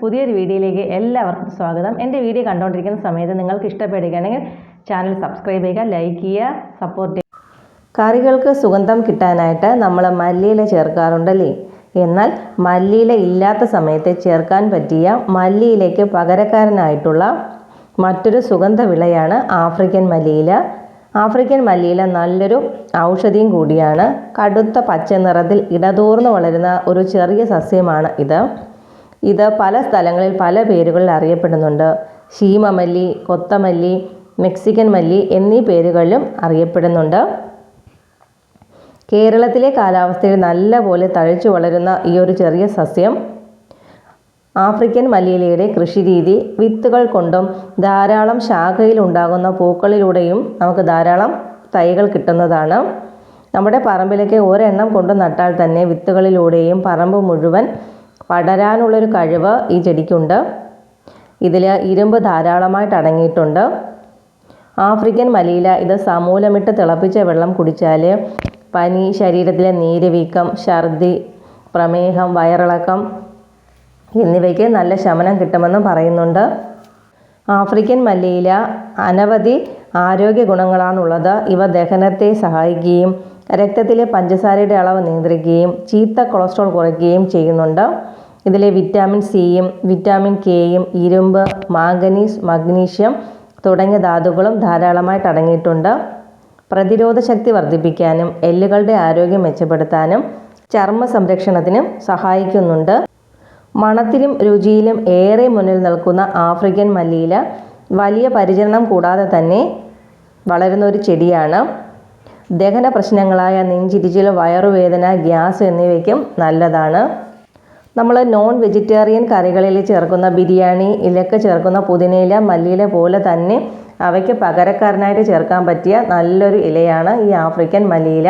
പുതിയൊരു വീഡിയോയിലേക്ക് എല്ലാവർക്കും സ്വാഗതം. എന്റെ വീഡിയോ കണ്ടുകൊണ്ടിരിക്കുന്ന സമയത്ത് നിങ്ങൾക്ക് ഇഷ്ടപ്പെടുകയാണെങ്കിൽ ചാനൽ സബ്സ്ക്രൈബ് ചെയ്യുക ലൈക്ക് ചെയ്യുക സപ്പോർട്ട് ചെയ്യുക. കറികൾക്ക് സുഗന്ധം കിട്ടാനായിട്ട് നമ്മൾ മല്ലിയില ചേർക്കാറുണ്ടല്ലേ? എന്നാൽ മല്ലിയില ഇല്ലാത്ത സമയത്ത് ചേർക്കാൻ പറ്റിയ മല്ലിയിലേക്ക് പകരക്കാരനായിട്ടുള്ള മറ്റൊരു സുഗന്ധ വിളയാണ് ആഫ്രിക്കൻ മല്ലിയില. ആഫ്രിക്കൻ മല്ലിയില നല്ലൊരു ഔഷധിയും കൂടിയാണ്. കടുത്ത പച്ച നിറത്തിൽ ഇടതൂർന്ന് വളരുന്ന ഒരു ചെറിയ സസ്യമാണ് ഇത്. ഇത് പല സ്ഥലങ്ങളിൽ പല പേരുകളിൽ അറിയപ്പെടുന്നുണ്ട്. ശീമമല്ലി കൊത്തമല്ലി മെക്സിക്കൻ മല്ലി എന്നീ പേരുകളിലും അറിയപ്പെടുന്നുണ്ട്. കേരളത്തിലെ കാലാവസ്ഥയിൽ നല്ലപോലെ തഴച്ചു വളരുന്ന ഈ ഒരു ചെറിയ സസ്യം ആഫ്രിക്കൻ മല്ലിയിലയുടെ കൃഷിരീതി വിത്തുകൾ കൊണ്ടും ധാരാളം ശാഖയിൽ ഉണ്ടാകുന്ന പൂക്കളിലൂടെയും നമുക്ക് ധാരാളം തൈകൾ കിട്ടുന്നതാണ്. നമ്മുടെ പറമ്പിലേക്ക് ഒരെണ്ണം കൊണ്ട് നട്ടാൽ തന്നെ വിത്തുകളിലൂടെയും പറമ്പ് മുഴുവൻ പടരാനുള്ളൊരു കഴിവ് ഈ ചെടിക്കുണ്ട്. ഇതിൽ ഇരുമ്പ് ധാരാളമായിട്ട് അടങ്ങിയിട്ടുണ്ട്. ആഫ്രിക്കൻ മലയില ഇത് സമൂലമിട്ട് തിളപ്പിച്ച വെള്ളം കുടിച്ചാൽ പനി ശരീരത്തിലെ നീരുവീക്കം ഛർദി പ്രമേഹം വയറിളക്കം എന്നിവയ്ക്ക് നല്ല ശമനം കിട്ടുമെന്നും പറയുന്നുണ്ട്. ആഫ്രിക്കൻ മല്ലിയില അനവധി ആരോഗ്യ ഗുണങ്ങളാണുള്ളത്. ഇവ ദഹനത്തെ സഹായിക്കുകയും രക്തത്തിലെ പഞ്ചസാരയുടെ അളവ് നിയന്ത്രിക്കുകയും ചീത്ത കൊളസ്ട്രോൾ കുറയ്ക്കുകയും ചെയ്യുന്നുണ്ട്. ഇതിലെ വിറ്റാമിൻ സിയും വിറ്റാമിൻ കെയും ഇരുമ്പ് മാംഗനീസ് മഗ്നീഷ്യം തുടങ്ങിയ ധാതുക്കളും ധാരാളമായിട്ട് അടങ്ങിയിട്ടുണ്ട്. പ്രതിരോധ ശക്തി വർദ്ധിപ്പിക്കാനും എല്ലുകളുടെ ആരോഗ്യം മെച്ചപ്പെടുത്താനും ചർമ്മ സംരക്ഷണത്തിനും സഹായിക്കുന്നുണ്ട്. മണത്തിലും രുചിയിലും ഏറെ മുന്നിൽ നിൽക്കുന്ന ആഫ്രിക്കൻ മല്ലിയില വലിയ പരിചരണം കൂടാതെ തന്നെ വളരുന്ന ഒരു ചെടിയാണ്. ദഹന പ്രശ്നങ്ങളായ നെഞ്ചിരിച്ചിൽ വയറുവേദന ഗ്യാസ് എന്നിവയ്ക്കും നല്ലതാണ്. നമ്മൾ നോൺ വെജിറ്റേറിയൻ കറികളിൽ ചേർക്കുന്ന ബിരിയാണി ഇലക്ക് ചേർക്കുന്ന പുതിനയില മല്ലിയില പോലെ തന്നെ അവയ്ക്ക് പകരക്കാരനായിട്ട് ചേർക്കാൻ പറ്റിയ നല്ലൊരു ഇലയാണ് ഈ ആഫ്രിക്കൻ മല്ലിയില.